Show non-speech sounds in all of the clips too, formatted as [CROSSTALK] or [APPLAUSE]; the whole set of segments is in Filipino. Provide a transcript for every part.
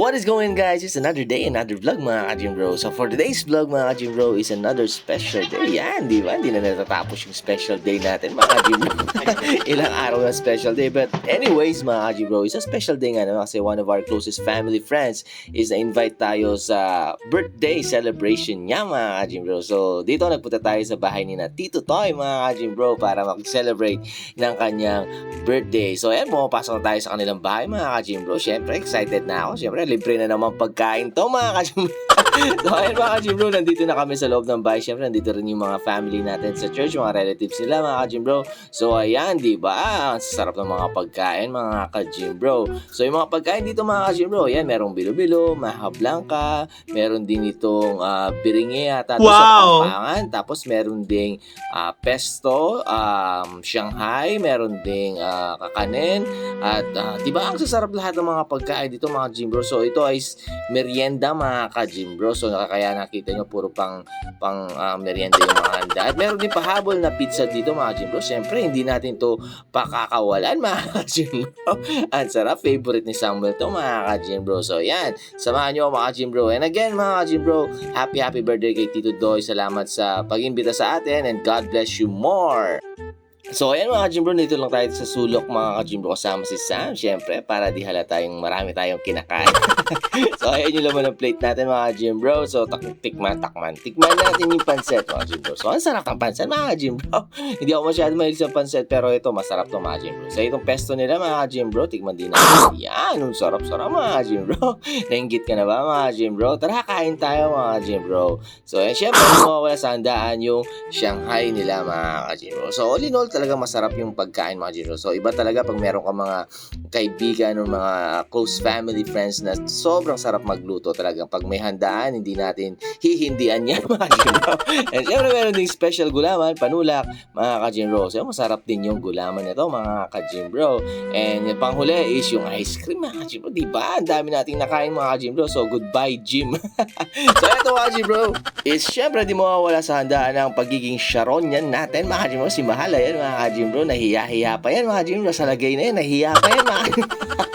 what is going guys? It's another day, another vlog mga ka-gym bro. So for today's vlog mga ka-gym bro is another special day. Yan, di ba? Hindi na natatapos yung special day natin mga ka-gym bro. [LAUGHS] Ilang araw na special day. But anyways mga ka-gym bro, it's a special day nga naman kasi one of our closest family friends is na-invite tayo sa birthday celebration niya mga ka-gym bro. So dito nagpunta tayo sa bahay ni na Tito Toy mga ka-gym bro para mag-celebrate ng kanyang birthday. So ayan, pumapasok na tayo sa kanilang bahay mga ka-gym bro. Siyempre, excited na ako. Siyempre, libre na naman pagkain to mga bro. [LAUGHS] so ayan mga ka-gym bro, nandito na kami sa loob ng bahay. Siyempre, nandito rin yung mga family natin sa church, mga relatives nila mga ka-gym bro. So ayan, di ba? Ang sarap ng mga pagkain mga ka-gym bro. So yung mga pagkain dito mga ka-gym bro, yan, merong bilo-bilo, maha blanca, meron din itong uh, biringe at Wow! sa Pampangan. Tapos meron ding ah, pesto, um, Shanghai, meron ding ah, kakanin, at ah, di ba ang sasarap lahat ng mga pagkain dito mga gym bro. So ito ay merienda mga ka-gym bro. So kaya nakita nyo puro pang pang ah, merienda yung mga handa. At meron din pahabol na pizza dito mga gym bro. Siyempre hindi natin to pakakawalan [LAUGHS] mga ka-gym bro. Ang sarap, favorite ni Samuel to mga ka-gym bro. So yan, samahan nyo mga ka-gym bro. And again mga ka-gym bro, happy happy birthday kay Tito Doy. Salamat sa pag-imbita sa atin and God bless you more. So ayan mga ka-gym bro, dito lang tayo sa sulok mga ka-gym bro kasama si Sam. Siyempre, para di halata yung marami tayong kinakain. so ayan yung laman ng plate natin mga ka-gym bro. So tak tikman, takman. Tikman natin yung pansit mga ka-gym bro. So ang sarap ng pansit mga ka-gym bro. Hindi ako masyado mahilig sa pansit pero ito masarap to mga ka-gym bro. So itong pesto nila mga ka-gym bro, tikman din natin. Yan, ang sarap-sarap mga ka-gym bro. Nainggit ka na ba mga ka-gym bro? Tara kain tayo mga ka-gym bro. So ayan, syempre, mawawala sa handaan yung Shanghai nila mga ka-gym bro. So all in all, talaga masarap yung pagkain mga bro. So iba talaga pag meron ka mga kaibigan o mga close family friends na sobrang sarap magluto talaga. Pag may handaan, hindi natin hihindian yan [LAUGHS] mga bro. And syempre meron ding special gulaman, panulak, mga ka-gym bro. So masarap din yung gulaman nito mga ka-gym bro. And yung panghuli is yung ice cream mga ka-gym bro. Diba? Ang dami nating nakain mga ka-gym bro. So goodbye gym. [LAUGHS] so eto mga ka-gym bro is syempre di mawawala sa handaan ang pagiging Sharon yan natin mga bro. Si Mahala yan mga bro. Nahiya-hiya pa yan mga bro. Sa lagay na yan, nahiya pa yan mga [LAUGHS]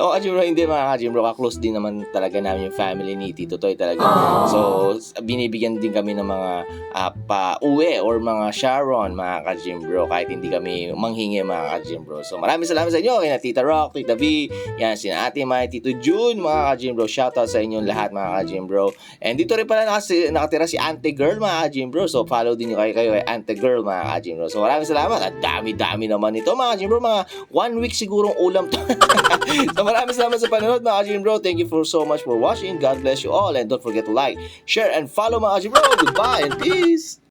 o ka-gym bro, hindi mga ka-gym bro. Ka-close din naman talaga namin yung family ni Tito Toy talaga. So, binibigyan din kami ng mga ah, pa-uwi or mga Sharon, mga ka-gym bro. Kahit hindi kami manghingi mga ka-gym bro. So, maraming salamat sa inyo. Kina Tita Rock, Tita V, yan, sina Ate Mai, Tito June, mga ka-gym bro. Shoutout sa inyong lahat mga ka-gym bro. And dito rin pala nakasi, nakatira si Ante Girl, mga ka-gym bro. So, follow din nyo kayo kayo kay Ante Girl, mga ka-gym bro. So, maraming salamat. At dami-dami naman ito, mga ka-gym bro. Mga one week sigurong ulam to. [LAUGHS] [LAUGHS] so, maraming salamat sa panonood, mga ka-gym bro. Thank you for so much for watching. God bless you all. And don't forget to like, share, and follow, mga ka-gym bro. Goodbye and peace!